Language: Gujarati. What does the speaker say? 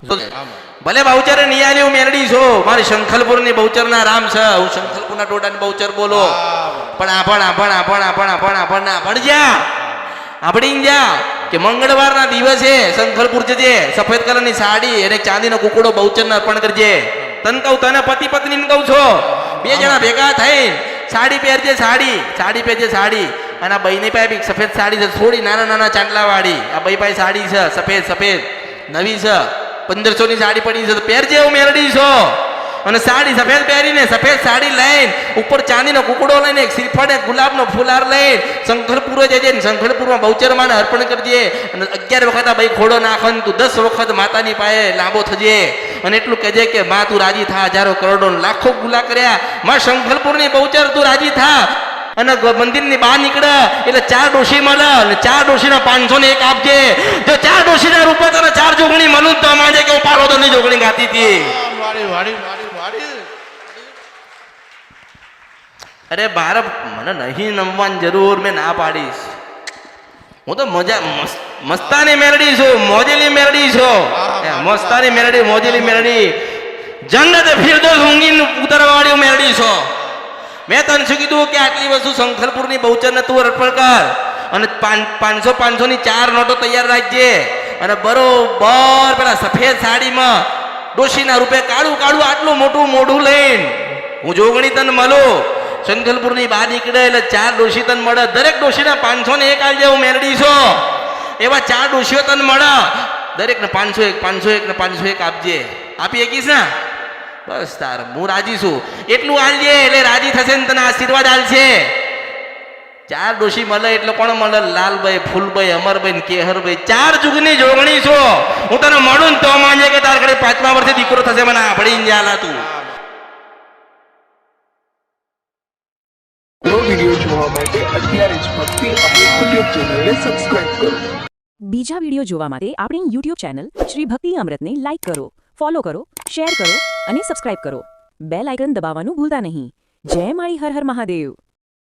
ભલે બહુચર નિયાલી હું મેરડી છો મારી શંખલપુરની બહુચર ના રામ છે હું શંખલપુર ના ટોટા ની બહુચર બોલો. પણ આપણ આપણ આભણ આપણ આપણ આપણ ના આભણ જા આપણી જા કે મંગળવારના દિવસે શંખલપુર જજે સફેદ કલરની સાડી અને ચાંદીનો કુકડો બહુચરને અર્પણ કરજે. તન કહું તને પતિ પત્ની કહું છો. બે જણા ભેગા થઈ સાડી પહેરજે સાડી સાડી પહેરજે સાડી. અને આ બહેની પાસે સફેદ સાડી છે થોડી નાના નાના ચાંદલા વાળી આ બહી પાસે સાડી છે સફેદ સફેદ નવી છે. પંદરસો ની સાડી પડી છે તો પહેરજે હું મેરડી છો? અને સાડી સફેદ પહેરીને, સફેદ સાડી લઈને, ઉપર ચાંદીનો કુકડો લઈને શ્રીફળ, એક ગુલાબનો ફુલાર લઈને, શંખરપુર જજે ને શંકરપુરમાં બહુચરમાને અર્પણ કરજે અને અગિયાર વખત આ ભાઈ ખોડો નાખો ને તું દસ વખત માતાની પાસે લાંબો થજે. અને એટલું કહેજે કે, માં, તું રાજી થા. હજારો કરોડો લાખો ગુલા કર્યા. માં શંકરપુરની બહુચર, તું રાજી થા. અને મંદિરની બહાર નીકળે, એટલે ચાર ડોશી મળે, અને ચાર ડોશીના પાંચસો ને એક આપજે. જો ચાર ડોશીના રૂપે તને ચાર જોગણી મળું તો માજે કે હું પાલોદરની વાળી અરે બાર મને નહીં નમવાની જરૂર મેં ના પાડીશ. હું તો મજા મસ્તાની મેરડી છું મોજેલી મેરડી છું. મસ્તાની મેરડી મોજેલી મેરડી. જન્નત ફિરદોસ ઊંઘી ઉતરવાળી મેરડી છો. મેં તને શું કીધું કે આટલી વસ્તુ શંખરપુરની બહુચરને તું અર્પણ કર? અને પાંચસો પાંચસો ની ચાર નોટો તૈયાર રાખજે. અને બરોબર પેલા સફેદ સાડીમાં ડોશીના રૂપે કાળું કાળું આટલું મોટું મોઢું લઈને. હું જોગણી તને મળો. શંખલપુરની બહાર નીકળે એટલે ચાર ડોશી તન મળે. દરેક ડોશીના પાંચસો ને એક આલજે, હું મેરડી છો. એવા ચાર ડોશીઓ તન મળે. દરેકને પાંચસો એક પાંચસો એક ને પાંચસો એક આપજે. આપી શકીશ ને? બસ તાર, હું રાજી છું. એટલું આલજે એટલે રાજી થશે ને તને આશીર્વાદ આલશે. ચાર ડોશી મળે એટલે કોણ મળે? લાલભાઈ, ફૂલભાઈ, અમરભાઈ કેહરભાઈ. ચાર જુગની જોગણી છો. હું તને મળું ને તો માનજે કે પાંચમા વર્ષે દીકરો થશે મને આપણે જાલા તું બીજા વીડિયો જોવા માટે આપણી યુટ્યુબ ચેનલ શ્રી ભક્તિ અમૃતને લાઇક કરો ફોલો કરો શેર કરો અને સબસ્ક્રાઇબ કરો. બેલ આઇકન દબાવવાનું ભૂલતા નહીં. જય માળી હર હર મહાદેવ.